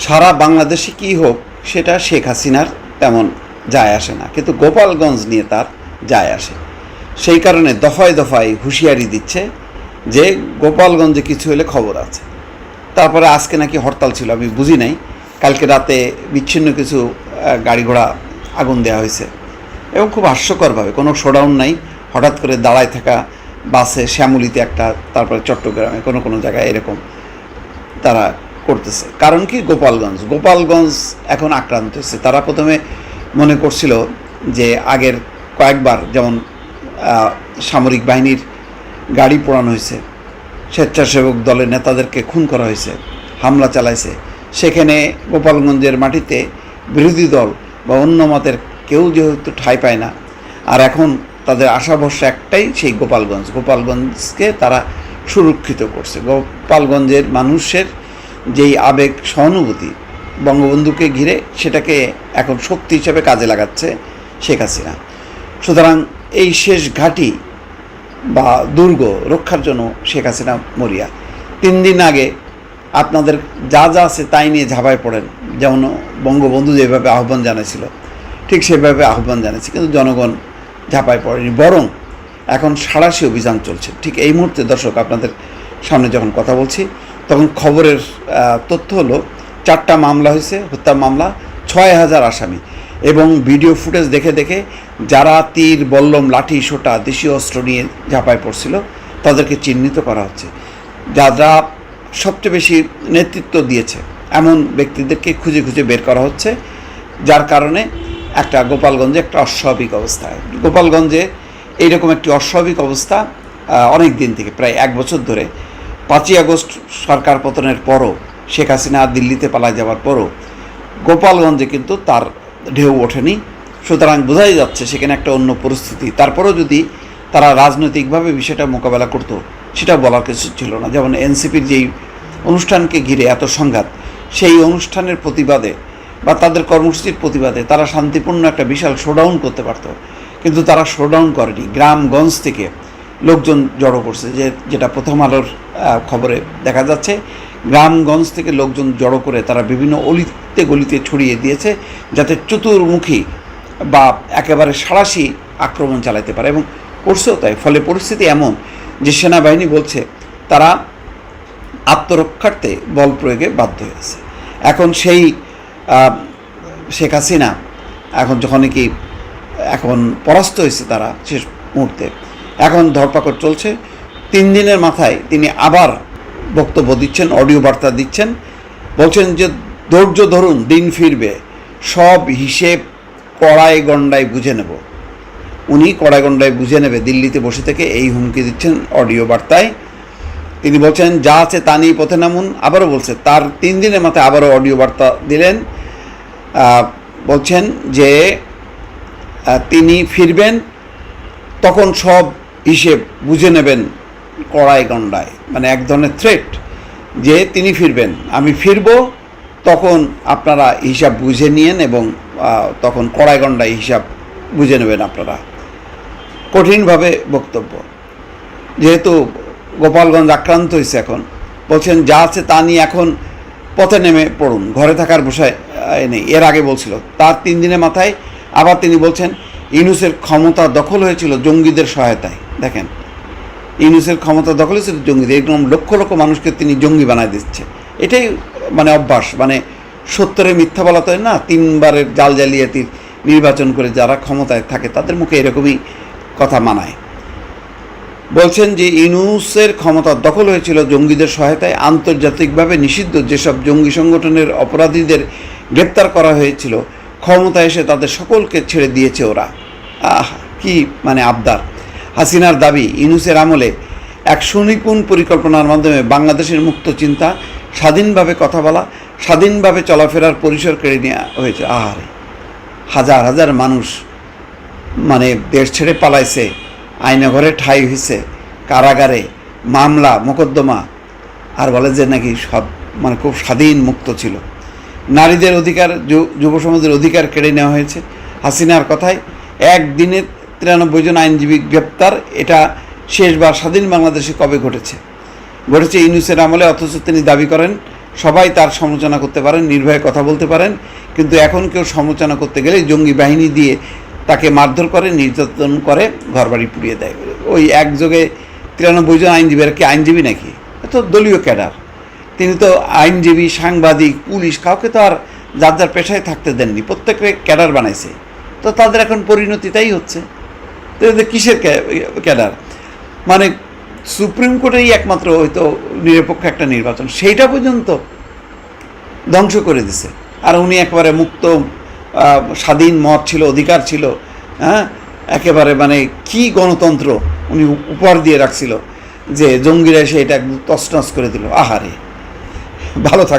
সারা বাংলাদেশে কী হোক, সেটা শেখ হাসিনার তেমন যায় আসে না। কিন্তু গোপালগঞ্জ নিয়ে তার যায় আসে। সেই কারণে দফায় দফায় হুঁশিয়ারি দিচ্ছে যে গোপালগঞ্জে কিছু হলে খবর আছে। তারপরে আজকে নাকি হরতাল ছিল, আমি বুঝি নাই। কালকে রাতে বিচ্ছিন্ন কিছু গাড়ি ঘোড়া আগুন দেওয়া হয়েছে। এবং খুব হাস্যকরভাবে, কোনো শোডাউন নাই। হঠাৎ করে দাঁড়ায় থাকা বাসে শ্যামলিতে একটা, তারপরে চট্টগ্রামে, কোনো কোনো জায়গায় এরকম তারা করতেছে। কারণ কি? গোপালগঞ্জ। গোপালগঞ্জ এখন আক্রান্ত হচ্ছে তারা প্রথমে মনে করছিল যে আগের কয়েকবার যেমন সামরিক বাহিনীর গাড়ি পোড়ানো হয়েছে, স্বেচ্ছাসেবক দলের নেতাদেরকে খুন করা হয়েছে, হামলা চালাইছে। সেখানে গোপালগঞ্জের মাটিতে বিরোধী দল বা অন্য মতের কেউ যেহেতু ঠাঁই পায় না। আর এখন তাদের আশা ভরসা একটাই সেই গোপালগঞ্জ। গোপালগঞ্জকে তারা সুরক্ষিত করছে। গোপালগঞ্জের মানুষের যেই আবেগ সহানুভূতি বঙ্গবন্ধুকে ঘিরে সেটাকে এখন শক্তি হিসেবে কাজে লাগাচ্ছে শেখ হাসিনা। সুতরাং এই শেষ ঘাঁটি বা দুর্গ রক্ষার জন্য শেখ হাসিনা মরিয়া। তিন দিন আগে আপনাদের যা যা আছে তাই নিয়ে ঝাঁপায় পড়েন, যেমন বঙ্গবন্ধু যেভাবে আহ্বান জানিয়েছিল ঠিক সেভাবে আহ্বান জানিয়েছে কিন্তু জনগণ ঝাঁপায় পড়েনি, বরং এখন সাড়াশি অভিযান চলছে। ঠিক এই মুহূর্তে দর্শক আপনাদের সামনে যখন কথা বলছি তখন খবরের তথ্য হলো চারটা মামলা হয়েছে, হত্যা মামলা, ছয় হাজার আসামি এবং ভিডিও ফুটেজ দেখে দেখে যারা তীর, বল্লম, লাঠি, সোটা, দেশীয় অস্ত্র নিয়ে ঝাঁপায় পড়ছিল, তাদেরকে চিহ্নিত করা হচ্ছে। যারা সবচেয়ে বেশি নেতৃত্ব দিয়েছে, এমন ব্যক্তিদেরকে খুঁজে খুঁজে বের করা হচ্ছে, যার কারণে একটা গোপালগঞ্জে একটা অস্বাভাবিক অবস্থা। গোপালগঞ্জে এইরকম একটি অস্বাভাবিক অবস্থা অনেক দিন থেকে, প্রায় এক বছর ধরে পাঁচই আগস্ট সরকার পতনের পরও শেখ হাসিনা দিল্লিতে পালায় যাওয়ার পরও গোপালগঞ্জে কিন্তু তার ঢেউ ওঠেনি। সুতরাং বোঝাই যাচ্ছে সেখানে একটা অন্য পরিস্থিতি। তারপরেও যদি তারা রাজনৈতিকভাবে বিষয়টা মোকাবেলা করতো, সেটা বলার কিছু ছিল না। যেমন এনসিপির যেই অনুষ্ঠানকে ঘিরে এত সংঘাত, সেই অনুষ্ঠানের প্রতিবাদে বা তাদের কর্মসূচির প্রতিবাদে তারা শান্তিপূর্ণ একটা বিশাল শোডাউন করতে পারত। কিন্তু তারা শোডাউন করেনি। গ্রামগঞ্জ থেকে লোকজন জড়ো করছে, যে যেটা প্রথম আলোর খবরে দেখা যাচ্ছে। গ্রামগঞ্জ থেকে লোকজন জড়ো করে তারা বিভিন্ন অলিতে গলিতে ছড়িয়ে দিয়েছে, যাতে চতুর্মুখী বা একেবারে সাড়াশি আক্রমণ চালাতে পারে। এবং করছেও তাই, ফলে পরিস্থিতি এমন যে সেনাবাহিনী বলছে, তারা আত্মরক্ষার্থে বল প্রয়োগে বাধ্য হয়েছে এখন সেই শেখ হাসিনা এখন যখন কি, এখন পরাস্ত হয়েছে তারা শেষ মুহূর্তে। এখন ধরপাকড় চলছে। তিন দিনের মাথায় তিনি আবার বক্তব্য দিচ্ছেন, অডিও বার্তা দিচ্ছেন। বলছেন যে, ধৈর্য ধরুন, দিন ফিরবে। সব হিসেব কড়াই গণ্ডায় বুঝে নেব। উনি কড়াগণ্ডায় বুঝে নেবে, দিল্লিতে বসে থেকে এই হুমকি দিচ্ছেন অডিও বার্তায়। তিনি বলছেন, যা আছে তা নিয়ে পথে নামুন। আবারও বলছে, তার তিন দিনের মাথায় আবারও অডিও বার্তা দিলেন। বলছেন যে তিনি ফিরবেন, তখন সব হিসেব বুঝে নেবেন কড়াই গণ্ডায়। মানে এক ধরনের থ্রেট যে তিনি ফিরবেন। আমি ফিরব, তখন আপনারা হিসাব বুঝে নিয়েন এবং তখন কড়াই গণ্ডায় হিসাব বুঝে নেবেন আপনারা। কঠিনভাবে বক্তব্য। যেহেতু গোপালগঞ্জ আক্রান্ত হয়েছে এখন, বলছেন যা আছে তা নিয়ে এখন পথে নেমে পড়ুন। ঘরে থাকার বসায় নেই। এর আগে বলছিল, তার তিন দিনের মাথায় আবার তিনি বলছেন, ইউনুসের ক্ষমতা দখল হয়েছিল জঙ্গিদের সহায়তায়। দেখেন, ইউনুসের ক্ষমতা দখল হয়েছিল জঙ্গিদের। এরকম লক্ষ লক্ষ মানুষকে তিনি জঙ্গি বানায় দিচ্ছে। এটাই মানে অভ্যাস। মানে সত্তরে মিথ্যা বলা তো না, তিনবারের জাল জালিয়াতির নির্বাচন করে যারা ক্ষমতায় থাকে, তাদের মুখে এরকমই কথা মানায়। বলছেন যে, ইউনুসের ক্ষমতা দখল হয়েছিল জঙ্গিদের সহায়তায়। আন্তর্জাতিকভাবে নিষিদ্ধ যেসব জঙ্গি সংগঠনের অপরাধীদের গ্রেপ্তার করা হয়েছিল ক্ষমতা এসে তাদের সকলকে ছেড়ে দিয়েছে ওরা। আহ, কি মানে আবদার। হাসিনার দাবি ইউনুসের আমলে এক সুনিপুণ পরিকল্পনার মাধ্যমে বাংলাদেশের মুক্ত চিন্তা, স্বাধীনভাবে কথা বলা, স্বাধীনভাবে চলাফেরার পরিসর কেড়ে নেওয়া হয়েছে। আহারে হাজার হাজার মানুষ মানে দেশ ছেড়ে পালাইছে আয়নাঘরে ঠাই হয়েছে কারাগারে মামলা, মোকদ্দমা, আর বলে যে নাকি সব মানে খুব স্বাধীন মুক্ত ছিল। নারীদের অধিকার যুব সমাজের অধিকার কেড়ে নেওয়া হয়েছে। হাসিনার কথায় একদিনে তিরানব্বই জন আইনজীবী গ্রেপ্তার। এটা শেষবার স্বাধীন বাংলাদেশে কবে ঘটেছে? ঘটেছে ইউনুসের আমলে, অথচ তিনি দাবি করেন, সবাই তার সমালোচনা করতে পারেন, নির্ভয়ে কথা বলতে পারেন, কিন্তু এখন কেউ সমালোচনা করতে গেলে জঙ্গি বাহিনী দিয়ে তাকে মারধর করে, নির্যাতন করে, ঘরবাড়ি পুড়িয়ে দেয়। ওই একযোগে তিরানব্বই জন আইনজীবীরা কি আইনজীবী নাকি? তো দলীয় ক্যাডার। তিনি তো আইনজীবী, সাংবাদিক, পুলিশ, কাউকে তো আর যার যার পেশায় থাকতে দেননি, প্রত্যেককে ক্যাডার বানাইছে। তো তাদের এখন পরিণতি তাই হচ্ছে। কিসের ক্যাডার? মানে সুপ্রিম কোর্টেই একমাত্র হয়তো নিরপেক্ষ একটা নির্বাচন। সেইটা পর্যন্ত ধ্বংস করে দিছে। আর উনি একেবারে মুক্ত স্বাধীন মত ছিল, অধিকার ছিল হ্যাঁ? একেবারে মানে কি গণতন্ত্র উনি উপহার দিয়ে রাখছিল যে জঙ্গিরা এসে এটা একদম তছনছ করে দিল। আহারে! ভালো থাক